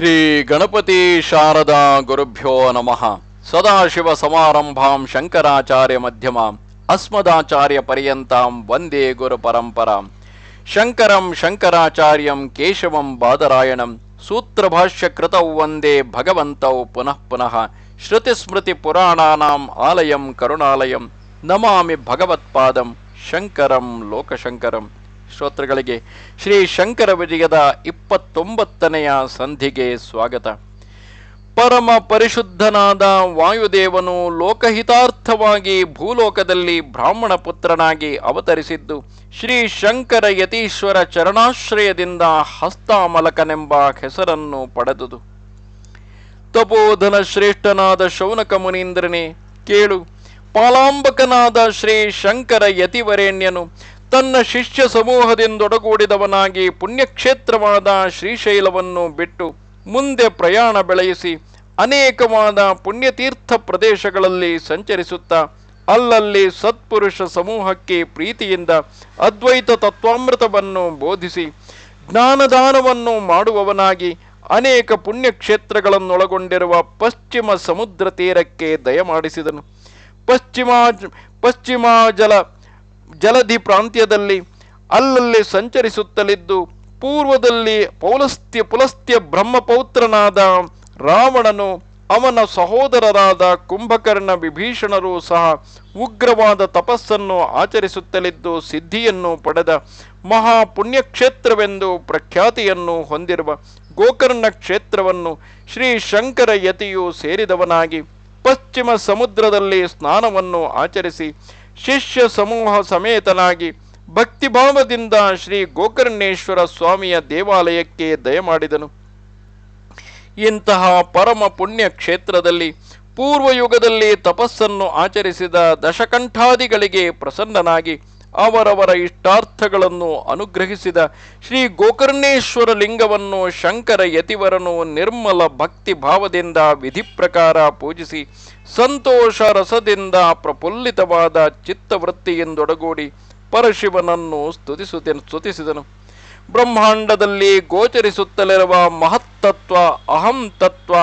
శ్రీ గణపతి శారదా గురుభ్యో నమ సదాశివ సమారంభాం శంకరాచార్య మధ్యమాం అస్మదాచార్య పర్యంతం వందే గురు పరంపరాం శంకరం శంకరాచార్యం కేశవం బాదరాయణం సూత్రభాష్య కృతౌ వందే భగవంతౌ పునః పునః శృతిస్మృతి పురాణానాం ఆలయం కరుణాలయం నమామి భగవత్పాదం శంకరం లోకశంకరం ಶ್ರೋತೃಗಳಿಗೆ ಶ್ರೀ ಶಂಕರ ವಿಜಯದ ಇಪ್ಪತ್ತೊಂಬತ್ತನೆಯ ಸಂಧಿಗೆ ಸ್ವಾಗತ. ಪರಮ ಪರಿಶುದ್ಧನಾದ ವಾಯುದೇವನು ಲೋಕಹಿತಾರ್ಥವಾಗಿ ಭೂಲೋಕದಲ್ಲಿ ಬ್ರಾಹ್ಮಣ ಪುತ್ರನಾಗಿ ಅವತರಿಸಿದ್ದು, ಶ್ರೀ ಶಂಕರ ಯತೀಶ್ವರ ಚರಣಾಶ್ರಯದಿಂದ ಹಸ್ತಾಮಲಕನೆಂಬ ಹೆಸರನ್ನು ಪಡೆದುದು. ತಪೋಧನ ಶ್ರೇಷ್ಠನಾದ ಶೌನಕ ಮುನೀಂದ್ರನೇ, ಕೇಳು. ಪಾಲಾಂಬಕನಾದ ಶ್ರೀ ಶಂಕರ ಯತಿವರೇಣ್ಯನು ತನ್ನ ಶಿಷ್ಯ ಸಮೂಹದಿಂದೊಡಗೂಡಿದವನಾಗಿ ಪುಣ್ಯಕ್ಷೇತ್ರವಾದ ಶ್ರೀಶೈಲವನ್ನು ಬಿಟ್ಟು ಮುಂದೆ ಪ್ರಯಾಣ ಬೆಳೆಯಿಸಿ ಅನೇಕವಾದ ಪುಣ್ಯತೀರ್ಥ ಪ್ರದೇಶಗಳಲ್ಲಿ ಸಂಚರಿಸುತ್ತಾ ಅಲ್ಲಲ್ಲಿ ಸತ್ಪುರುಷ ಸಮೂಹಕ್ಕೆ ಪ್ರೀತಿಯಿಂದ ಅದ್ವೈತ ತತ್ವಾಮೃತವನ್ನು ಬೋಧಿಸಿ ಜ್ಞಾನದಾನವನ್ನು ಮಾಡುವವನಾಗಿ ಅನೇಕ ಪುಣ್ಯಕ್ಷೇತ್ರಗಳನ್ನೊಳಗೊಂಡಿರುವ ಪಶ್ಚಿಮ ಸಮುದ್ರ ತೀರಕ್ಕೆ ದಯಮಾಡಿಸಿದನು. ಪಶ್ಚಿಮ ಪಶ್ಚಿಮ ಜಲ ಜಲಧಿ ಪ್ರಾಂತ್ಯದಲ್ಲಿ ಅಲ್ಲಲ್ಲಿ ಸಂಚರಿಸುತ್ತಲಿದ್ದು, ಪೂರ್ವದಲ್ಲಿ ಪೌಲಸ್ತ್ಯ ಪುಲಸ್ತ್ಯ ಬ್ರಹ್ಮಪೌತ್ರನಾದ ರಾವಣನು ಅವನ ಸಹೋದರರಾದ ಕುಂಭಕರ್ಣ ವಿಭೀಷಣರು ಸಹ ಉಗ್ರವಾದ ತಪಸ್ಸನ್ನು ಆಚರಿಸುತ್ತಲಿದ್ದು, ಸಿದ್ಧಿಯನ್ನು ಪಡೆದ ಮಹಾ ಪುಣ್ಯಕ್ಷೇತ್ರವೆಂದು ಪ್ರಖ್ಯಾತಿಯನ್ನು ಹೊಂದಿರುವ ಗೋಕರ್ಣ ಕ್ಷೇತ್ರವನ್ನು ಶ್ರೀ ಶಂಕರ ಯತಿಯು ಸೇರಿದವನಾಗಿ ಪಶ್ಚಿಮ ಸಮುದ್ರದಲ್ಲಿ ಸ್ನಾನವನ್ನು ಆಚರಿಸಿ ಶಿಷ್ಯ ಸಮೂಹ ಸಮೇತನಾಗಿ ಭಕ್ತಿಭಾವದಿಂದ ಶ್ರೀ ಗೋಕರ್ಣೇಶ್ವರ ಸ್ವಾಮಿಯ ದೇವಾಲಯಕ್ಕೆ ದಯಮಾಡಿದನು ಇಂತಹ ಪರಮ ಪುಣ್ಯ ಕ್ಷೇತ್ರದಲ್ಲಿ ಪೂರ್ವಯುಗದಲ್ಲಿ ತಪಸ್ಸನ್ನು ಆಚರಿಸಿದ ದಶಕಂಠಾದಿಗಳಿಗೆ ಪ್ರಸನ್ನನಾಗಿ ಅವರವರ ಇಷ್ಟಾರ್ಥಗಳನ್ನು ಅನುಗ್ರಹಿಸಿದ ಶ್ರೀ ಗೋಕರ್ಣೇಶ್ವರ ಲಿಂಗವನ್ನು ಶಂಕರ ಯತಿವರನು ನಿರ್ಮಲ ಭಕ್ತಿ ಭಾವದಿಂದ ವಿಧಿ ಪ್ರಕಾರ ಪೂಜಿಸಿ ಸಂತೋಷ ರಸದಿಂದ ಪ್ರಫುಲ್ಲಿತವಾದ ಚಿತ್ತವೃತ್ತಿಯಿಂದೊಡಗೂಡಿ ಪರಶಿವನನ್ನು ಸ್ತುತಿಸುತ್ತ ಸ್ತುತಿಸಿದನು. ಬ್ರಹ್ಮಾಂಡದಲ್ಲಿ ಗೋಚರಿಸುತ್ತಲಿರುವ ಮಹತ್ತತ್ವ ಅಹಂ ತತ್ವ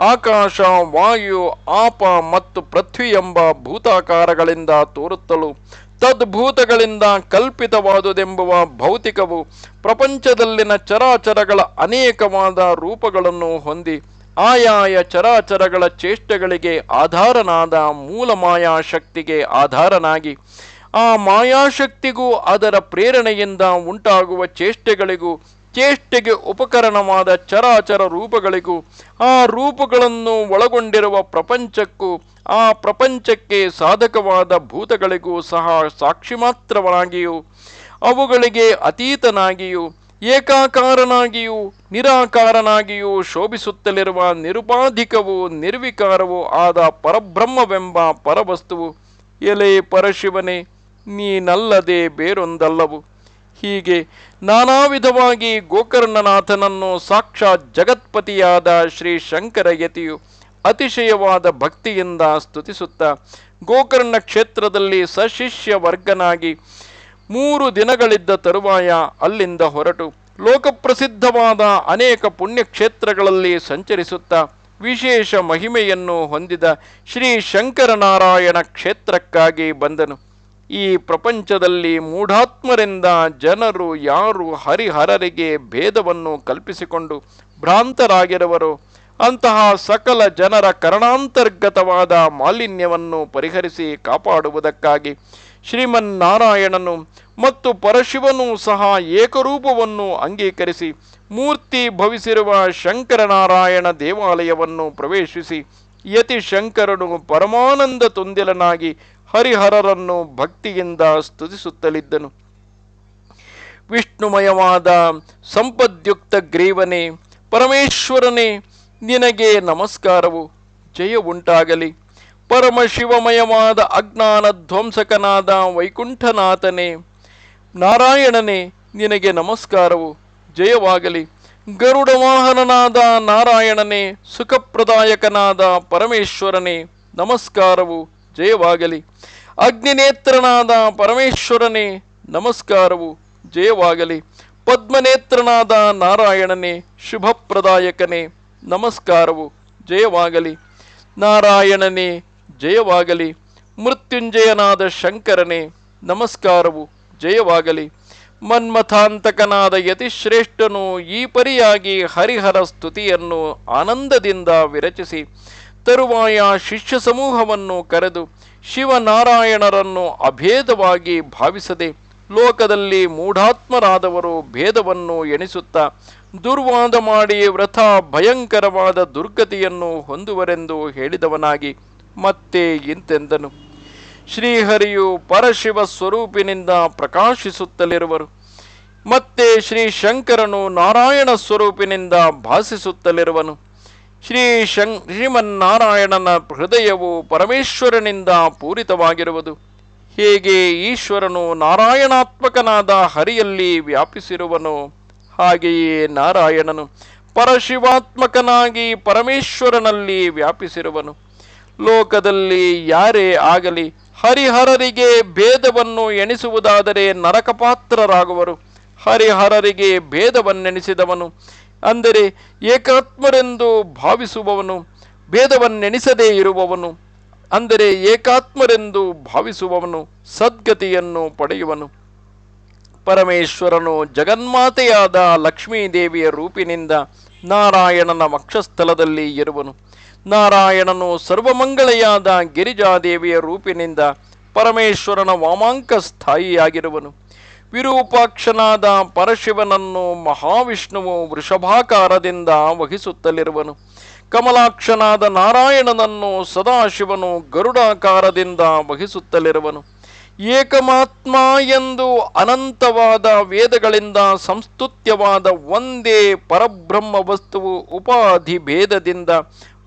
ಆಕಾಶ, ವಾಯು, ಆಪ ಮತ್ತು ಪೃಥ್ವಿ ಎಂಬ ಭೂತಾಕಾರಗಳಿಂದ ತೋರುತ್ತಲೂ ತದ್ಭೂತಗಳಿಂದ ಕಲ್ಪಿತವಾದುದೆಂಬುವ ಭೌತಿಕವು ಪ್ರಪಂಚದಲ್ಲಿನ ಚರಾಚರಗಳ ಅನೇಕವಾದ ರೂಪಗಳನ್ನು ಹೊಂದಿ ಆಯಾಯ ಚರಾಚರಗಳ ಚೇಷ್ಟೆಗಳಿಗೆ ಆಧಾರನಾದ ಮೂಲ ಮಾಯಾಶಕ್ತಿಗೆ ಆಧಾರನಾಗಿ, ಆ ಮಾಯಾಶಕ್ತಿಗೂ ಅದರ ಪ್ರೇರಣೆಯಿಂದ ಉಂಟಾಗುವ ಚೇಷ್ಟೆಗಳಿಗೂ ಚೇಷ್ಟೆಗೆ ಉಪಕರಣವಾದ ಚರಾಚರ ರೂಪಗಳಿಗೂ, ಆ ರೂಪಗಳನ್ನು ಒಳಗೊಂಡಿರುವ ಪ್ರಪಂಚಕ್ಕೂ, ಆ ಪ್ರಪಂಚಕ್ಕೆ ಸಾಧಕವಾದ ಭೂತಗಳಿಗೂ ಸಹ ಸಾಕ್ಷಿ ಮಾತ್ರವಾಗಿಯೂ ಅವುಗಳಿಗೆ ಅತೀತನಾಗಿಯೂ, ಏಕಾಕಾರನಾಗಿಯೂ, ನಿರಾಕಾರನಾಗಿಯೂ ಶೋಭಿಸುತ್ತಲಿರುವ ನಿರುಪಾಧಿಕವೂ ನಿರ್ವಿಕಾರವೂ ಆದ ಪರಬ್ರಹ್ಮವೆಂಬ ಪರವಸ್ತುವು, ಎಲೆ ಪರಶಿವನೇ, ನೀನಲ್ಲದೆ ಬೇರೊಂದಲ್ಲವು. ಹೀಗೆ ನಾನಾ ವಿಧವಾಗಿ ಗೋಕರ್ಣನಾಥನನ್ನು ಸಾಕ್ಷಾತ್ ಜಗತ್ಪತಿಯಾದ ಶ್ರೀ ಶಂಕರ ಯತಿಯು ಅತಿಶಯವಾದ ಭಕ್ತಿಯಿಂದ ಸ್ತುತಿಸುತ್ತಾ ಗೋಕರ್ಣ ಕ್ಷೇತ್ರದಲ್ಲಿ ಸಶಿಷ್ಯ ವರ್ಗನಾಗಿ ಮೂರು ದಿನಗಳಿದ್ದ ತರುವಾಯ ಅಲ್ಲಿಂದ ಹೊರಟು. ಲೋಕಪ್ರಸಿದ್ಧವಾದ ಅನೇಕ ಪುಣ್ಯಕ್ಷೇತ್ರಗಳಲ್ಲಿ ಸಂಚರಿಸುತ್ತಾ ವಿಶೇಷ ಮಹಿಮೆಯನ್ನು ಹೊಂದಿದ ಶ್ರೀ ಶಂಕರನಾರಾಯಣ ಕ್ಷೇತ್ರಕ್ಕಾಗಿ ಬಂದನು. ಈ ಪ್ರಪಂಚದಲ್ಲಿ ಮೂಢಾತ್ಮರಿಂದ ಜನರು ಯಾರು ಹರಿಹರರಿಗೆ ಭೇದವನ್ನು ಕಲ್ಪಿಸಿಕೊಂಡು ಭ್ರಾಂತರಾಗಿರುವರು? ಅಂತಹ ಸಕಲ ಜನರ ಕರಣಾಂತರ್ಗತವಾದ ಮಾಲಿನ್ಯವನ್ನು ಪರಿಹರಿಸಿ ಕಾಪಾಡುವುದಕ್ಕಾಗಿ ಶ್ರೀಮನ್ನಾರಾಯಣನು ಮತ್ತು ಪರಶಿವನು ಸಹ ಏಕರೂಪವನ್ನು ಅಂಗೀಕರಿಸಿ ಮೂರ್ತಿ ಭವಿಸಿರುವ ಶಂಕರನಾರಾಯಣ ದೇವಾಲಯವನ್ನು ಪ್ರವೇಶಿಸಿ ಯತಿ ಶಂಕರನು ಪರಮಾನಂದ ತುಂದಿಲನಾಗಿ ಹರಿಹರರನ್ನು ಭಕ್ತಿಯಿಂದ ಸ್ತುತಿಸುತ್ತಲಿದ್ದನು. ವಿಷ್ಣುಮಯವಾದ ಸಂಪದ್ಯುಕ್ತ ಗ್ರೀವನೇ, ಪರಮೇಶ್ವರನೇ, ನಿನಗೆ ನಮಸ್ಕಾರವು. ಜಯ ಉಂಟಾಗಲಿ. ಪರಮಶಿವಮಯವಾದ ಅಜ್ಞಾನ ಧ್ವಂಸಕನಾದ ವೈಕುಂಠನಾಥನೇ, ನಾರಾಯಣನೇ, ನಿನಗೆ ನಮಸ್ಕಾರವು. ಜಯವಾಗಲಿ. ಗರುಡ ವಾಹನನಾದ ನಾರಾಯಣನೇ, ಸುಖಪ್ರದಾಯಕನಾದ ಪರಮೇಶ್ವರನೇ, ನಮಸ್ಕಾರವು. ಜಯವಾಗಲಿ. ಅಗ್ನಿನೇತ್ರನಾದ ಪರಮೇಶ್ವರನೇ, ನಮಸ್ಕಾರವು ಜಯವಾಗಲಿ. ಪದ್ಮನೇತ್ರನಾದ ನಾರಾಯಣನೇ, ಶುಭಪ್ರದಾಯಕನೇ, ನಮಸ್ಕಾರವು ಜಯವಾಗಲಿ. ನಾರಾಯಣನೇ, ಜಯವಾಗಲಿ. ಮೃತ್ಯುಂಜಯನಾದ ಶಂಕರನೇ, ನಮಸ್ಕಾರವು ಜಯವಾಗಲಿ. ಮನ್ಮಥಾಂತಕನಾದ ಯತಿಶ್ರೇಷ್ಠನು ಈ ಪರಿಯಾಗಿ ಹರಿಹರ ಸ್ತುತಿಯನ್ನು ಆನಂದದಿಂದ ವಿರಚಿಸಿ ತರುವಾಯ ಶಿಷ್ಯ ಸಮೂಹವನ್ನು ಕರೆದು ಶಿವನಾರಾಯಣರನ್ನು ಅಭೇದವಾಗಿ ಭಾವಿಸದೆ ಲೋಕದಲ್ಲಿ ಮೂಢಾತ್ಮರಾದವರು ಭೇದವನ್ನು ಎಣಿಸುತ್ತಾ ದುರ್ವಾದ ಮಾಡಿ ವ್ರತ ಭಯಂಕರವಾದ ದುರ್ಗತಿಯನ್ನು ಹೊಂದುವರೆಂದು ಹೇಳಿದವನಾಗಿ ಮತ್ತೆ ಇಂತೆಂದನು. ಶ್ರೀಹರಿಯು ಪರಶಿವ ಸ್ವರೂಪಿನಿಂದ ಪ್ರಕಾಶಿಸುತ್ತಲಿರುವರು. ಮತ್ತೆ ಶ್ರೀ ಶಂಕರನು ನಾರಾಯಣ ಸ್ವರೂಪಿನಿಂದ ಭಾಸಿಸುತ್ತಲಿರುವನು. ಶ್ರೀ ಶಂ, ಶ್ರೀಮನ್ನಾರಾಯಣನ ಹೃದಯವು ಪರಮೇಶ್ವರನಿಂದ ಪೂರಿತವಾಗಿರುವುದು. ಹೇಗೆ ಈಶ್ವರನು ನಾರಾಯಣಾತ್ಮಕನಾದ ಹರಿಯಲ್ಲಿ ವ್ಯಾಪಿಸಿರುವನು, ಹಾಗೆಯೇ ನಾರಾಯಣನು ಪರಶಿವಾತ್ಮಕನಾಗಿ ಪರಮೇಶ್ವರನಲ್ಲಿ ವ್ಯಾಪಿಸಿರುವನು. ಲೋಕದಲ್ಲಿ ಯಾರೇ ಆಗಲಿ ಹರಿಹರರಿಗೆ ಭೇದವನ್ನು ಎಣಿಸುವುದಾದರೆ ನರಕಪಾತ್ರರಾಗುವರು. ಹರಿಹರರಿಗೆ ಭೇದವನ್ನೆಣಿಸಿದವನು ಅಂದರೆ ಏಕಾತ್ಮರೆಂದು ಭಾವಿಸುವವನು ಭೇದವನ್ನೆಣಿಸದೇ ಇರುವವನು, ಅಂದರೆ ಏಕಾತ್ಮರೆಂದು ಭಾವಿಸುವವನು ಸದ್ಗತಿಯನ್ನು ಪಡೆಯುವನು. ಪರಮೇಶ್ವರನು ಜಗನ್ಮಾತೆಯಾದ ಲಕ್ಷ್ಮೀದೇವಿಯ ರೂಪಿನಿಂದ ನಾರಾಯಣನ ವಕ್ಷಸ್ಥಲದಲ್ಲಿ ಇರುವನು. ನಾರಾಯಣನು ಸರ್ವಮಂಗಳೆಯಾದ ಗಿರಿಜಾದೇವಿಯ ರೂಪಿನಿಂದ ಪರಮೇಶ್ವರನ ವಾಮಾಂಕ ಸ್ಥಾಯಿಯಾಗಿರುವನು ವಿರೂಪಾಕ್ಷನಾದ ಪರಶಿವನನ್ನು ಮಹಾವಿಷ್ಣುವು ವೃಷಭಾಕಾರದಿಂದ ವಹಿಸುತ್ತಲಿರುವನು. ಕಮಲಾಕ್ಷನಾದ ನಾರಾಯಣನನ್ನು ಸದಾಶಿವನು ಗರುಡಾಕಾರದಿಂದ ವಹಿಸುತ್ತಲಿರುವನು. ಏಕಮಾತ್ಮ ಎಂದು ಅನಂತವಾದ ವೇದಗಳಿಂದ ಸಂಸ್ತುತ್ಯವಾದ ಒಂದೇ ಪರಬ್ರಹ್ಮ ವಸ್ತುವು ಉಪಾಧಿ ಭೇದದಿಂದ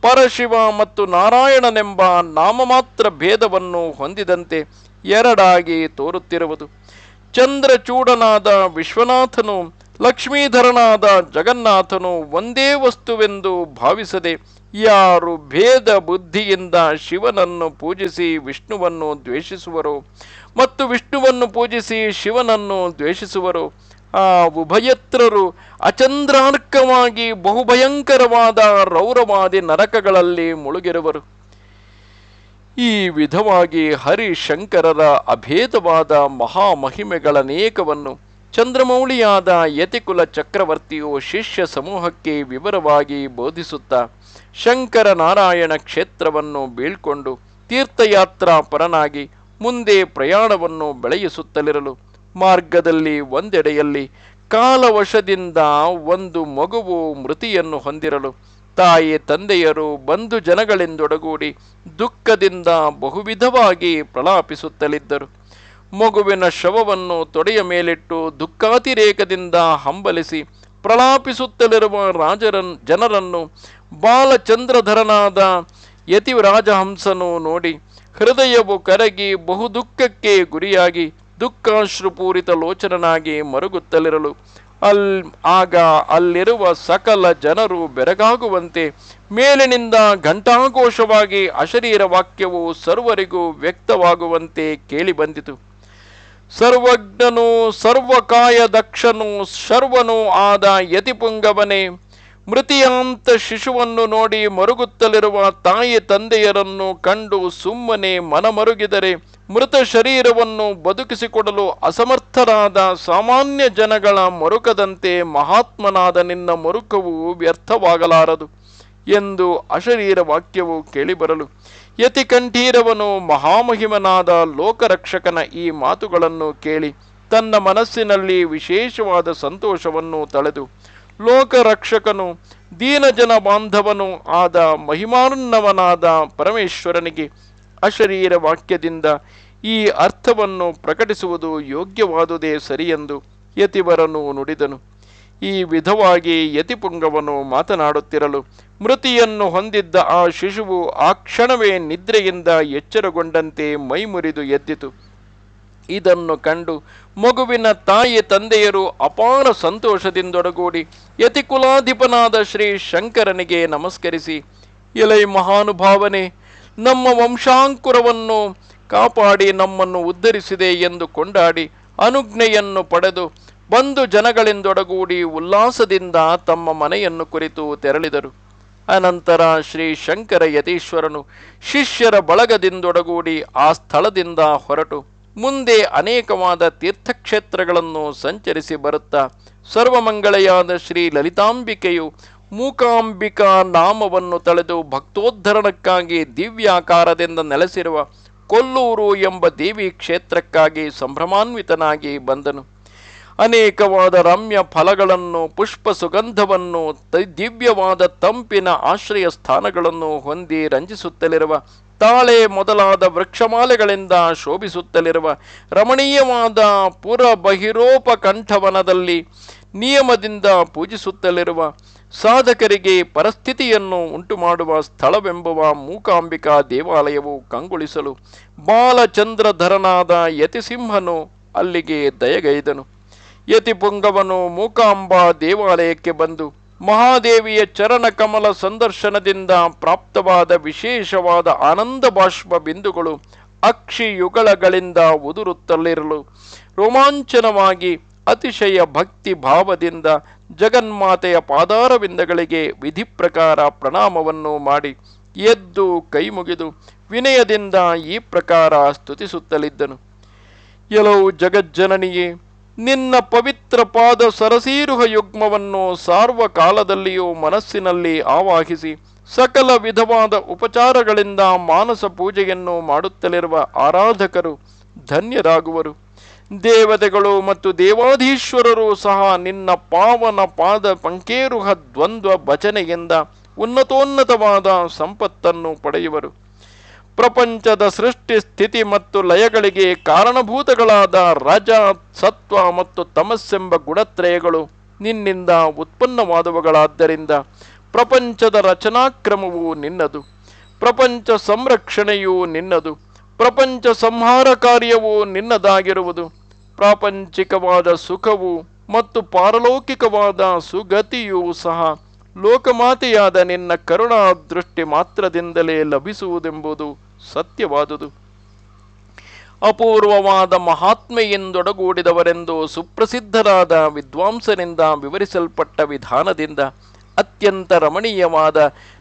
ಪರಶಿವ ಮತ್ತು ನಾರಾಯಣನೆಂಬ ನಾಮಮಾತ್ರ ಭೇದವನ್ನು ಹೊಂದಿದಂತೆ ಎರಡಾಗಿ ತೋರುತ್ತಿರುವುದು. ಚಂದ್ರಚೂಡನಾದ ವಿಶ್ವನಾಥನು, ಲಕ್ಷ್ಮೀಧರನಾದ ಜಗನ್ನಾಥನು ಒಂದೇ ವಸ್ತುವೆಂದು ಭಾವಿಸದೆ ಯಾರು ಭೇದ ಬುದ್ಧಿಯಿಂದ ಶಿವನನ್ನು ಪೂಜಿಸಿ ವಿಷ್ಣುವನ್ನು ದ್ವೇಷಿಸುವರು ಮತ್ತು ವಿಷ್ಣುವನ್ನು ಪೂಜಿಸಿ ಶಿವನನ್ನು ದ್ವೇಷಿಸುವರು. ಆ ಉಭಯತ್ರರು ಅಚಂದ್ರಾರ್ಕವಾಗಿ ಬಹುಭಯಂಕರವಾದ ರೌರವಾದಿ ನರಕಗಳಲ್ಲಿ ಮುಳುಗಿರುವರು. ಈ ವಿಧವಾಗಿ ಹರಿಶಂಕರರ ಅಭೇದವಾದ ಮಹಾಮಹಿಮೆಗಳನೇಕವನ್ನು ಚಂದ್ರಮೌಳಿಯಾದ ಯತಿಕುಲ ಚಕ್ರವರ್ತಿಯು ಶಿಷ್ಯ ಸಮೂಹಕ್ಕೆ ವಿವರವಾಗಿ ಬೋಧಿಸುತ್ತಾ ಶಂಕರ ನಾರಾಯಣ ಕ್ಷೇತ್ರವನ್ನು ಬೀಳ್ಕೊಂಡು ತೀರ್ಥಯಾತ್ರಾ ಪರನಾಗಿ ಮುಂದೆ ಪ್ರಯಾಣವನ್ನು ಬೆಳೆಯಿಸುತ್ತಲಿರಲು ಮಾರ್ಗದಲ್ಲಿ ಒಂದೆಡೆಯಲ್ಲಿ ಕಾಲವಶದಿಂದ ಒಂದು ಮಗುವು ಮೃತಿಯನ್ನು ಹೊಂದಿರಲು ತಾಯಿ ತಂದೆಯರು ಬಂಧು ಜನಗಳೆಂದೊಡಗೂಡಿ ದುಃಖದಿಂದ ಬಹುವಿಧವಾಗಿ ಪ್ರಲಾಪಿಸುತ್ತಲಿದ್ದರು. ಮಗುವಿನ ಶವವನ್ನು ತೊಡೆಯ ಮೇಲಿಟ್ಟು ದುಃಖಾತಿರೇಕದಿಂದ ಹಂಬಲಿಸಿ ಪ್ರಲಾಪಿಸುತ್ತಲಿರುವ ರಾಜರನ್, ಜನರನ್ನು ಬಾಲಚಂದ್ರಧರನಾದ ಯತಿರಾಜಹಂಸನು ನೋಡಿ ಹೃದಯವು ಕರಗಿ ಬಹುದುಃಖಕ್ಕೆ ಗುರಿಯಾಗಿ ದುಃಖಾಶ್ರುಪೂರಿತ ಲೋಚನನಾಗಿ ಮರುಗುತ್ತಲಿರಲು ಅಲ್ ಆಗ ಅಲ್ಲಿರುವ ಸಕಲ ಜನರು ಬೆರಗಾಗುವಂತೆ ಮೇಲಿನಿಂದ ಘಂಟಾಘೋಷವಾಗಿ ಅಶರೀರ ವಾಕ್ಯವು ಸರ್ವರಿಗೂ ವ್ಯಕ್ತವಾಗುವಂತೆ ಕೇಳಿಬಂದಿತು ಸರ್ವಜ್ಞನು ಸರ್ವಕಾಯ ದಕ್ಷನು ಶರ್ವನು ಆದ ಯತಿಪುಂಗವನೇ, ಮೃತಿಯಾಂತ ಶಿಶುವನ್ನು ನೋಡಿ ಮರುಗುತ್ತಲಿರುವ ತಾಯಿ ತಂದೆಯರನ್ನು ಕಂಡು ಸುಮ್ಮನೆ ಮನಮರುಗಿದರೆ ಮೃತ ಶರೀರವನ್ನು ಬದುಕಿಸಿಕೊಡಲು ಅಸಮರ್ಥರಾದ ಸಾಮಾನ್ಯ ಜನಗಳ ಮರುಕದಂತೆ ಮಹಾತ್ಮನಾದ ನಿನ್ನ ಮರುಕವು ವ್ಯರ್ಥವಾಗಲಾರದು ಎಂದು ಅಶರೀರ ವಾಕ್ಯವು ಕೇಳಿಬರಲು. ಯತಿಕಂಠೀರವನು ಮಹಾಮಹಿಮನಾದ ಲೋಕರಕ್ಷಕನ ಈ ಮಾತುಗಳನ್ನು ಕೇಳಿ ತನ್ನ ಮನಸ್ಸಿನಲ್ಲಿ ವಿಶೇಷವಾದ ಸಂತೋಷವನ್ನು ತಳೆದು. ಲೋಕರಕ್ಷಕನು, ದೀನಜನ ಬಾಂಧವನು ಆದ ಮಹಿಮಾನ್ನವನಾದ ಪರಮೇಶ್ವರನಿಗೆ ಅಶರೀರ ವಾಕ್ಯದಿಂದ ಈ ಅರ್ಥವನ್ನು ಪ್ರಕಟಿಸುವುದು ಯೋಗ್ಯವಾದುದೇ ಸರಿಯೆಂದು ಯತಿವರನು ನುಡಿದನು. ಈ ವಿಧವಾಗಿ ಯತಿಪುಂಗವನು ಮಾತನಾಡುತ್ತಿರಲು ಮೃತಿಯನ್ನು ಹೊಂದಿದ್ದ ಆ ಶಿಶುವು ಆ ಕ್ಷಣವೇ ನಿದ್ರೆಯಿಂದ ಎಚ್ಚರಗೊಂಡಂತೆ ಮೈಮುರಿದು ಎದ್ದಿತು. ಇದನ್ನು ಕಂಡು ಮಗುವಿನ ತಾಯಿ ತಂದೆಯರು ಅಪಾರ ಸಂತೋಷದಿಂದೊಡಗೂಡಿ ಯತಿಕುಲಾಧಿಪನಾದ ಶ್ರೀ ಶಂಕರನಿಗೆ ನಮಸ್ಕರಿಸಿ, ಎಲೈ ಮಹಾನುಭಾವನೆ ನಮ್ಮ ವಂಶಾಂಕುರವನ್ನು ಕಾಪಾಡಿ ನಮ್ಮನ್ನು ಉದ್ಧರಿಸಿದೆ ಎಂದು ಕೊಂಡಾಡಿ ಅನುಜ್ಞೆಯನ್ನು ಪಡೆದು ಬಂದು ಜನಗಳಿಂದೊಡಗೂಡಿ ಉಲ್ಲಾಸದಿಂದ ತಮ್ಮ ಮನೆಯನ್ನು ಕುರಿತು ತೆರಳಿದರು. ಅನಂತರ ಶ್ರೀ ಶಂಕರ ಯತೀಶ್ವರನು ಶಿಷ್ಯರ ಬಳಗದಿಂದೊಡಗೂಡಿ ಆ ಸ್ಥಳದಿಂದ ಹೊರಟು. ಮುಂದೆ ಅನೇಕವಾದ ತೀರ್ಥಕ್ಷೇತ್ರಗಳನ್ನು ಸಂಚರಿಸಿ ಬರುತ್ತಾ ಸರ್ವಮಂಗಳೆಯಾದ ಶ್ರೀ ಲಲಿತಾಂಬಿಕೆಯು ಮೂಕಾಂಬಿಕಾ ನಾಮವನ್ನು ತಳೆದು ಭಕ್ತೋದ್ಧರಣಕ್ಕಾಗಿ ದಿವ್ಯಾಕಾರದಿಂದ ನೆಲೆಸಿರುವ ಕೊಲ್ಲೂರು ಎಂಬ ದೇವಿ ಕ್ಷೇತ್ರಕ್ಕಾಗಿ ಸಂಭ್ರಮಾನ್ವಿತನಾಗಿ ಬಂದನು. ಅನೇಕವಾದ ರಮ್ಯ ಫಲಗಳನ್ನು, ಪುಷ್ಪ ಸುಗಂಧವನ್ನು ದಿವ್ಯವಾದ ತಂಪಿನ ಆಶ್ರಯ ಸ್ಥಾನಗಳನ್ನು ಹೊಂದಿ ರಂಜಿಸುತ್ತಲಿರುವ, ತಾಳೆ ಮೊದಲಾದ ವೃಕ್ಷಮಾಲೆಗಳಿಂದ ಶೋಭಿಸುತ್ತಲಿರುವ ರಮಣೀಯವಾದ ಪುರ ಬಹಿರೋಪಕಂಠವನದಲ್ಲಿ ನಿಯಮದಿಂದ ಪೂಜಿಸುತ್ತಲಿರುವ ಸಾಧಕರಿಗೆ ಪರಿಸ್ಥಿತಿಯನ್ನು ಉಂಟುಮಾಡುವ ಸ್ಥಳವೆಂಬುವ ಮೂಕಾಂಬಿಕಾ ದೇವಾಲಯವು ಕಂಗೊಳಿಸಲು ಬಾಲಚಂದ್ರಧರನಾದ ಯತಿಸಿಂಹನು ಅಲ್ಲಿಗೆ ದಯಗೈದನು. ಯತಿಪುಂಗವನು ಮೂಕಾಂಬಾ ದೇವಾಲಯಕ್ಕೆ ಬಂದು ಮಹಾದೇವಿಯ ಚರಣ ಕಮಲ ಸಂದರ್ಶನದಿಂದ ಪ್ರಾಪ್ತವಾದ ವಿಶೇಷವಾದ ಆನಂದ ಬಾಷ್ಪ ಬಿಂದುಗಳು ಅಕ್ಷಿಯುಗಳಗಳಿಂದ ಉದುರುತ್ತಲಿರಲು ರೋಮಾಂಚನವಾಗಿ ಅತಿಶಯ ಭಕ್ತಿ ಭಾವದಿಂದ ಜಗನ್ಮಾತೆಯ ಪಾದಾರವಿಂದಗಳಿಗೆ ವಿಧಿ ಪ್ರಕಾರ ಪ್ರಣಾಮವನ್ನು ಮಾಡಿ ಎದ್ದು ಕೈ ಮುಗಿದು ವಿನಯದಿಂದ ಈ ಪ್ರಕಾರ ಸ್ತುತಿಸುತ್ತಲಿದ್ದನು. ಎಲೋ ಜಗಜ್ಜನನಿಯೇ, ನಿನ್ನ ಪವಿತ್ರ ಪಾದ ಸರಸೀರುಹ ಯುಗ್ಮವನ್ನು ಸಾರ್ವಕಾಲದಲ್ಲಿಯೂ ಮನಸ್ಸಿನಲ್ಲಿ ಆವಾಹಿಸಿ ಸಕಲ ವಿಧವಾದ ಉಪಚಾರಗಳಿಂದ ಮಾನಸ ಪೂಜೆಯನ್ನು ಮಾಡುತ್ತಲಿರುವ ಆರಾಧಕರು ಧನ್ಯರಾಗುವರು. ದೇವತೆಗಳು ಮತ್ತು ದೇವಾಧೀಶ್ವರರು ಸಹ ನಿನ್ನ ಪಾವನ ಪಾದ ಪಂಕೇರುಹ ದ್ವಂದ್ವ ಭಜನೆಯಿಂದ ಉನ್ನತೋನ್ನತವಾದ ಸಂಪತ್ತನ್ನು ಪಡೆಯುವರು. ಪ್ರಪಂಚದ ಸೃಷ್ಟಿ, ಸ್ಥಿತಿ ಮತ್ತು ಲಯಗಳಿಗೆ ಕಾರಣಭೂತಗಳಾದ ರಜ, ಸತ್ವ ಮತ್ತು ತಮಸ್ಸೆಂಬ ಗುಣತ್ರಯಗಳು ನಿನ್ನಿಂದ ಉತ್ಪನ್ನವಾದವುಗಳಾದ್ದರಿಂದ ಪ್ರಪಂಚದ ರಚನಾಕ್ರಮವು ನಿನ್ನದು. ಪ್ರಪಂಚ ಸಂರಕ್ಷಣೆಯೂ ನಿನ್ನದು. ಪ್ರಪಂಚ ಸಂಹಾರ ಕಾರ್ಯವು ನಿನ್ನದಾಗಿರುವುದು. ಪ್ರಾಪಂಚಿಕವಾದ ಸುಖವು ಮತ್ತು ಪಾರಲೌಕಿಕವಾದ ಸುಗತಿಯೂ ಸಹ ಲೋಕಮಾತೆಯಾದ ನಿನ್ನ ಕರುಣಾ ದೃಷ್ಟಿ ಮಾತ್ರದಿಂದಲೇ ಲಭಿಸುವುದೆಂಬುದು ಸತ್ಯವಾದುದು. ಅಪೂರ್ವವಾದ ಮಹಾತ್ಮೆಯಿಂದೊಡಗೂಡಿದವರೆಂದು ಸುಪ್ರಸಿದ್ಧರಾದ ವಿದ್ವಾಂಸರಿಂದ ವಿವರಿಸಲ್ಪಟ್ಟ ವಿಧಾನದಿಂದ ಅತ್ಯಂತ ರಮಣೀಯವಾದ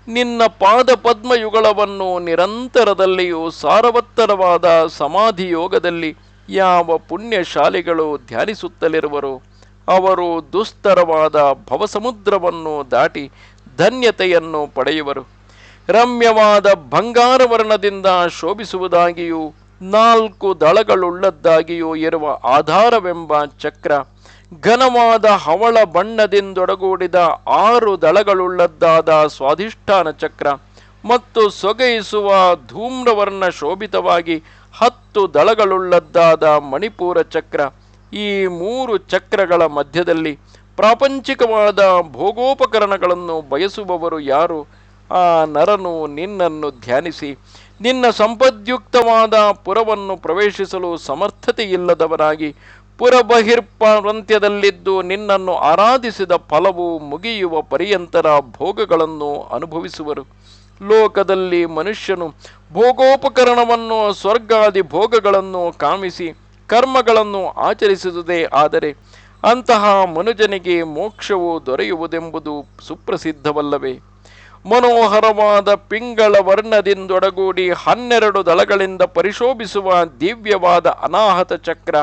ನಿನ್ನ ಪಾದ ಪದ್ಮಯುಗಳವನ್ನು ನಿರಂತರದಲ್ಲಿಯೂ ಸಾರವತ್ತರವಾದ ಸಮಾಧಿ ಯೋಗದಲ್ಲಿ ಯಾವ ಪುಣ್ಯಶಾಲಿಗಳು ಧ್ಯಾನಿಸುತ್ತಲಿರುವರು, ಅವರು ದುಸ್ತರವಾದ ಭವಸಮುದ್ರವನ್ನು ದಾಟಿ ಧನ್ಯತೆಯನ್ನು ಪಡೆಯುವರು. ರಮ್ಯವಾದ ಬಂಗಾರವರ್ಣದಿಂದ ಶೋಭಿಸುವುದಾಗಿಯೂ, ನಾಲ್ಕು ದಳಗಳುಳ್ಳದ್ದಾಗಿಯೂ ಇರುವ ಆಧಾರವೆಂಬ ಚಕ್ರ ಘನವಾದ ಹವಳ ಬಣ್ಣದಿಂದೊಡಗೂಡಿದ ಆರು ದಳಗಳುಳ್ಳದ್ದಾದ ಸ್ವಾಧಿಷ್ಠಾನ ಚಕ್ರ ಮತ್ತು ಸೊಗೈಸುವ ಧೂಮ್ರವರ್ಣ ಶೋಭಿತವಾಗಿ ಹತ್ತು ದಳಗಳುಳ್ಳದ್ದಾದ ಮಣಿಪೂರ ಚಕ್ರ. ಈ ಮೂರು ಚಕ್ರಗಳ ಮಧ್ಯದಲ್ಲಿ ಪ್ರಾಪಂಚಿಕವಾದ ಭೋಗೋಪಕರಣಗಳನ್ನು ಬಯಸುವವರು ಯಾರು? ಆ ನರನು ನಿನ್ನನ್ನು ಧ್ಯಾನಿಸಿ, ನಿನ್ನ ಸಂಪದ್ಯುಕ್ತವಾದ ಪುರವನ್ನು ಪ್ರವೇಶಿಸಲು ಸಮರ್ಥತೆಯಿಲ್ಲದವರಾಗಿ ಪುರಬಹಿರ್ಪಾಂತ್ಯದಲ್ಲಿದ್ದು ನಿನ್ನನ್ನು ಆರಾಧಿಸಿದ ಫಲವು ಮುಗಿಯುವ ಪರ್ಯಂತರ ಭೋಗಗಳನ್ನು ಅನುಭವಿಸುವರು. ಲೋಕದಲ್ಲಿ ಮನುಷ್ಯನು ಭೋಗೋಪಕರಣವನ್ನು, ಸ್ವರ್ಗಾದಿ ಭೋಗಗಳನ್ನು ಕಾಮಿಸಿ ಕರ್ಮಗಳನ್ನು ಆಚರಿಸುತ್ತದೆ ಆದರೆ ಅಂತಹ ಮನುಜನಿಗೆ ಮೋಕ್ಷವು ದೊರೆಯುವುದೆಂಬುದು ಸುಪ್ರಸಿದ್ಧವಲ್ಲವೇ. ಮನೋಹರವಾದ ಪಿಂಗಳ ವರ್ಣದಿಂದೊಡಗೂಡಿ ಹನ್ನೆರಡು ದಳಗಳಿಂದ ಪರಿಶೋಭಿಸುವ ದಿವ್ಯವಾದ ಅನಾಹತ ಚಕ್ರ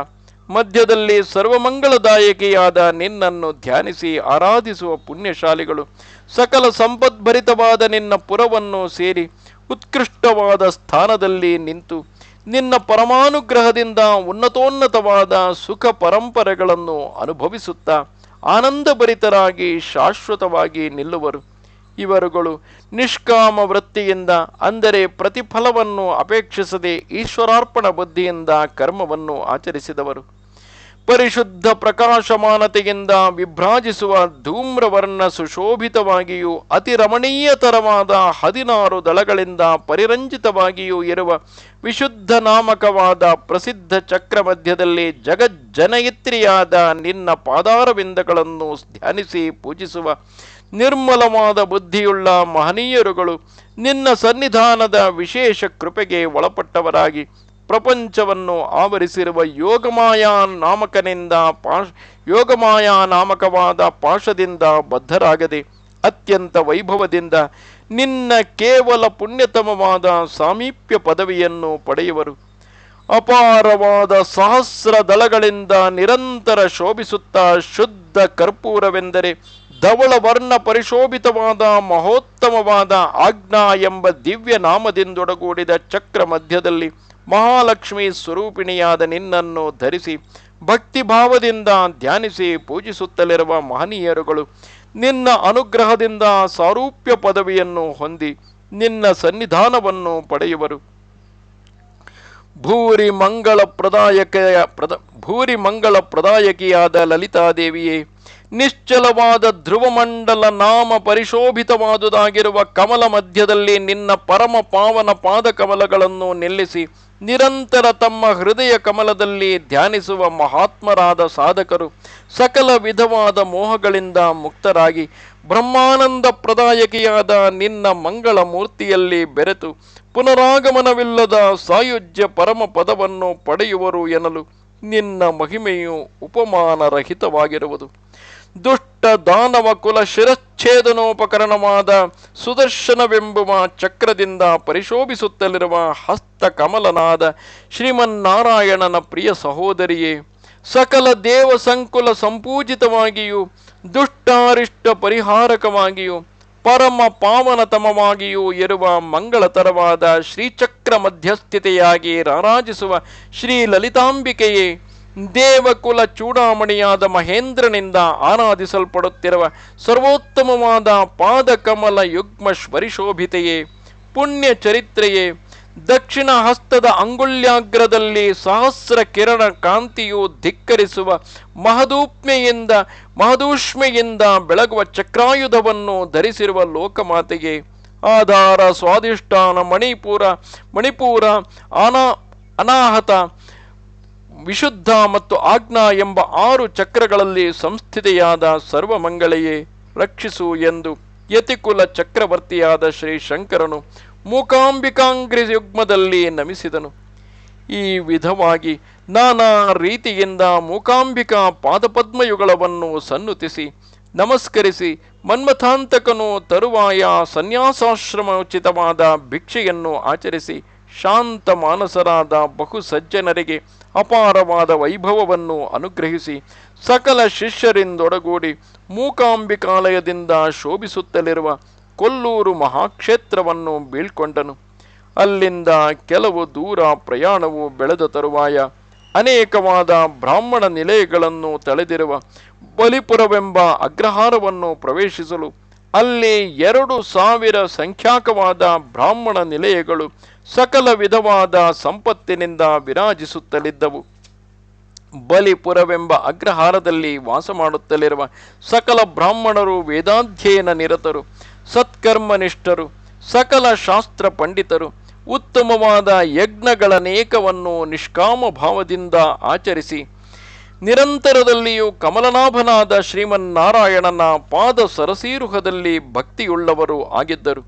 ಮಧ್ಯದಲ್ಲಿ ಸರ್ವಮಂಗಳದಾಯಕಿಯಾದ ನಿನ್ನನ್ನು ಧ್ಯಾನಿಸಿ ಆರಾಧಿಸುವ ಪುಣ್ಯಶಾಲಿಗಳು, ಸಕಲ ಸಂಪದ್ಭರಿತವಾದ ನಿನ್ನ ಪುರವನ್ನು ಸೇರಿ ಉತ್ಕೃಷ್ಟವಾದ ಸ್ಥಾನದಲ್ಲಿ ನಿಂತು ನಿನ್ನ ಪರಮಾನುಗ್ರಹದಿಂದ ಉನ್ನತೋನ್ನತವಾದ ಸುಖ ಪರಂಪರೆಗಳನ್ನು ಅನುಭವಿಸುತ್ತಾ ಆನಂದಭರಿತರಾಗಿ ಶಾಶ್ವತವಾಗಿ ನಿಲ್ಲುವರು. ಇವರುಗಳು ನಿಷ್ಕಾಮ ವೃತ್ತಿಯಿಂದ, ಅಂದರೆ ಪ್ರತಿಫಲವನ್ನು ಅಪೇಕ್ಷಿಸದೆ ಈಶ್ವರಾರ್ಪಣ ಬುದ್ಧಿಯಿಂದ ಕರ್ಮವನ್ನು ಆಚರಿಸಿದವರು. ಪರಿಶುದ್ಧ ಪ್ರಕಾಶಮಾನತೆಯಿಂದ ವಿಭ್ರಾಜಿಸುವ ಧೂಮ್ರವರ್ಣ ಸುಶೋಭಿತವಾಗಿಯೂ ಅತಿ ರಮಣೀಯತರವಾದ ಹದಿನಾರು ದಳಗಳಿಂದ ಪರಿರಂಜಿತವಾಗಿಯೂ ಇರುವ ವಿಶುದ್ಧ ನಾಮಕವಾದ ಪ್ರಸಿದ್ಧ ಚಕ್ರ ಮಧ್ಯದಲ್ಲಿ ಜಗಜ್ಜನಯಿತ್ರಿಯಾದ ನಿನ್ನ ಪಾದಾರವಿಂದಗಳನ್ನು ಧ್ಯಾನಿಸಿ ಪೂಜಿಸುವ ನಿರ್ಮಲವಾದ ಬುದ್ಧಿಯುಳ್ಳ ಮಹನೀಯರುಗಳು ನಿನ್ನ ಸನ್ನಿಧಾನದ ವಿಶೇಷ ಕೃಪೆಗೆ ಒಳಪಟ್ಟವರಾಗಿ ಪ್ರಪಂಚವನ್ನು ಆವರಿಸಿರುವ ಯೋಗಮಾಯಾ ನಾಮಕನಿಂದ ಪಾಶ, ಯೋಗಮಾಯಾ ನಾಮಕವಾದ ಪಾಶದಿಂದ ಬದ್ಧರಾಗದೆ ಅತ್ಯಂತ ವೈಭವದಿಂದ ನಿನ್ನ ಕೇವಲ ಪುಣ್ಯತಮವಾದ ಸಾಮೀಪ್ಯ ಪದವಿಯನ್ನು ಪಡೆಯುವರು. ಅಪಾರವಾದ ಸಹಸ್ರ ದಳಗಳಿಂದ ನಿರಂತರ ಶೋಭಿಸುತ್ತಾ ಶುದ್ಧ ಕರ್ಪೂರವೆಂದರೆ ಧವಳ ವರ್ಣ ಪರಿಶೋಭಿತವಾದ ಮಹೋತ್ತಮವಾದ ಆಜ್ಞಾ ಎಂಬ ದಿವ್ಯ ನಾಮದಿಂದೊಡಗೂಡಿದ ಚಕ್ರ ಮಧ್ಯದಲ್ಲಿ ಮಹಾಲಕ್ಷ್ಮಿ ಸ್ವರೂಪಿಣಿಯಾದ ನಿನ್ನನ್ನು ಧರಿಸಿ ಭಕ್ತಿಭಾವದಿಂದ ಧ್ಯಾನಿಸಿ ಪೂಜಿಸುತ್ತಲಿರುವ ಮಹನೀಯರುಗಳು ನಿನ್ನ ಅನುಗ್ರಹದಿಂದ ಸಾರೂಪ್ಯ ಪದವಿಯನ್ನು ಹೊಂದಿ ನಿನ್ನ ಸನ್ನಿಧಾನವನ್ನು ಪಡೆಯುವರು. ಭೂರಿ ಮಂಗಳ ಪ್ರದಾಯಕ ಪ್ರದ ಭೂರಿ ಮಂಗಳ ಪ್ರದಾಯಕಿಯಾದ ಲಲಿತಾದೇವಿಯೇ ನಿಶ್ಚಲವಾದ ಧ್ರುವಮಂಡಲ ನಾಮ ಪರಿಶೋಭಿತವಾದುದಾಗಿರುವ ಕಮಲ ಮಧ್ಯದಲ್ಲಿ ನಿನ್ನ ಪರಮ ಪಾವನ ಕಮಲಗಳನ್ನು ನಿಲ್ಲಿಸಿ ನಿರಂತರ ತಮ್ಮ ಹೃದಯ ಕಮಲದಲ್ಲಿ ಧ್ಯಾನಿಸುವ ಮಹಾತ್ಮರಾದ ಸಾಧಕರು ಸಕಲ ವಿಧವಾದ ಮೋಹಗಳಿಂದ ಮುಕ್ತರಾಗಿ ಬ್ರಹ್ಮಾನಂದ ಪ್ರದಾಯಕಿಯಾದ ನಿನ್ನ ಮಂಗಳ ಮೂರ್ತಿಯಲ್ಲಿ ಬೆರೆತು ಪುನರಾಗಮನವಿಲ್ಲದ ಸಾಯುಜ್ಯ ಪರಮ ಪದವನ್ನು ಪಡೆಯುವರು ಎನ್ನಲು ನಿನ್ನ ಮಹಿಮೆಯು ಉಪಮಾನರಹಿತವಾಗಿರುವುದು. ದುಷ್ಟ ದಾನವ ಕುಲ ಶಿರಚ್ಛೇದನೋಪಕರಣವಾದ ಸುದರ್ಶನವೆಂಬುವ ಚಕ್ರದಿಂದ ಪರಿಶೋಭಿಸುತ್ತಲಿರುವ ಹಸ್ತಕಮಲನಾದ ಶ್ರೀಮನ್ನಾರಾಯಣನ ಪ್ರಿಯ ಸಹೋದರಿಯೇ, ಸಕಲ ದೇವ ಸಂಕುಲ ಸಂಪೂಜಿತವಾಗಿಯೂ, ದುಷ್ಟಾರಿಷ್ಟ ಪರಿಹಾರಕವಾಗಿಯೂ, ಪರಮ ಪಾವನತಮವಾಗಿಯೂ ಇರುವ ಮಂಗಳತರವಾದ ಶ್ರೀಚಕ್ರ ಮಧ್ಯಸ್ಥಿತೆಯಾಗಿ ರಾರಾಜಿಸುವ ಶ್ರೀ ಲಲಿತಾಂಬಿಕೆಯೇ ದೇವಕುಲ ಚೂಡಾಮಣಿಯಾದ ಮಹೇಂದ್ರನಿಂದ ಆರಾಧಿಸಲ್ಪಡುತ್ತಿರುವ ಸರ್ವೋತ್ತಮವಾದ ಪಾದಕಮಲ ಯುಗ್ಮ ಸ್ವರಿಶೋಭಿತೆಯೇ ಪುಣ್ಯ ಚರಿತ್ರೆಯೇ, ದಕ್ಷಿಣ ಹಸ್ತದ ಅಂಗುಲ್ಯಾಗ್ರದಲ್ಲಿ ಸಹಸ್ರ ಕಿರಣ ಕಾಂತಿಯು ಧಿಕ್ಕರಿಸುವ ಮಹದೂಪ್ಮೆಯಿಂದ, ಮಹದೂಷ್ಮೆಯಿಂದ ಬೆಳಗುವ ಚಕ್ರಾಯುಧವನ್ನು ಧರಿಸಿರುವ ಲೋಕಮಾತೆಗೆ ಆಧಾರ ಸ್ವಾದಿಷ್ಠಾನ ಮಣಿಪುರ ಮಣಿಪುರ ಅನಾ ಅನಾಹತ ವಿಶುದ್ಧ ಮತ್ತು ಆಜ್ಞಾ ಎಂಬ ಆರು ಚಕ್ರಗಳಲ್ಲಿ ಸಂಸ್ಥಿತೆಯಾದ ಸರ್ವಮಂಗಳೆಯೇ ರಕ್ಷಿಸು ಎಂದು ಯತಿಕುಲ ಚಕ್ರವರ್ತಿಯಾದ ಶ್ರೀ ಶಂಕರನು ಮೂಕಾಂಬಿಕಾಂಗ್ರಿ ಯುಗ್ಮದಲ್ಲಿ ನಮಿಸಿದನು. ಈ ವಿಧವಾಗಿ ನಾನಾ ರೀತಿಯಿಂದ ಮೂಕಾಂಬಿಕಾ ಪಾದಪದ್ಮಯುಗಳವನ್ನು ಸನ್ನುತಿಸಿ, ನಮಸ್ಕರಿಸಿ, ಮನ್ಮಥಾಂತಕನು ತರುವಾಯ ಸನ್ಯಾಸಾಶ್ರಮೋಚಿತವಾದ ಭಿಕ್ಷೆಯನ್ನು ಆಚರಿಸಿ ಶಾಂತ ಮಾನಸರಾದ ಬಹು ಸಜ್ಜನರಿಗೆ ಅಪಾರವಾದ ವೈಭವವನ್ನು ಅನುಗ್ರಹಿಸಿ ಸಕಲ ಶಿಷ್ಯರಿಂದೊಡಗೂಡಿ ಮೂಕಾಂಬಿಕಾಲಯದಿಂದ ಶೋಭಿಸುತ್ತಲಿರುವ ಕೊಲ್ಲೂರು ಮಹಾಕ್ಷೇತ್ರವನ್ನು ಬೀಳ್ಕೊಂಡನು. ಅಲ್ಲಿಂದ ಕೆಲವು ದೂರ ಪ್ರಯಾಣವು ಬೆಳೆದ ತರುವಾಯ ಅನೇಕವಾದ ಬ್ರಾಹ್ಮಣ ನಿಲಯಗಳನ್ನು ತಳೆದಿರುವ ಬಲಿಪುರವೆಂಬ ಅಗ್ರಹಾರವನ್ನು ಪ್ರವೇಶಿಸಲು ಅಲ್ಲಿ ಎರಡು ಸಾವಿರ ಸಂಖ್ಯಾಕವಾದ ಬ್ರಾಹ್ಮಣ ನಿಲಯಗಳು ಸಕಲ ವಿಧವಾದ ಸಂಪತ್ತಿನಿಂದ ವಿರಾಜಿಸುತ್ತಲಿದ್ದವು. ಬಲಿಪುರವೆಂಬ ಅಗ್ರಹಾರದಲ್ಲಿ ವಾಸ ಮಾಡುತ್ತಲಿರುವ ಸಕಲ ಬ್ರಾಹ್ಮಣರು ವೇದಾಧ್ಯಯನ ನಿರತರು, ಸತ್ಕರ್ಮನಿಷ್ಠರು, ಸಕಲ ಶಾಸ್ತ್ರ ಪಂಡಿತರು, ಉತ್ತಮವಾದ ಯಜ್ಞಗಳನೇಕವನ್ನು ನಿಷ್ಕಾಮ ಭಾವದಿಂದ ಆಚರಿಸಿ ನಿರಂತರದಲ್ಲಿಯೂ ಕಮಲನಾಭನಾದ ಶ್ರೀಮನ್ನಾರಾಯಣನ ಪಾದ ಸರಸೀರುಹದಲ್ಲಿ ಭಕ್ತಿಯುಳ್ಳವರು ಆಗಿದ್ದರು.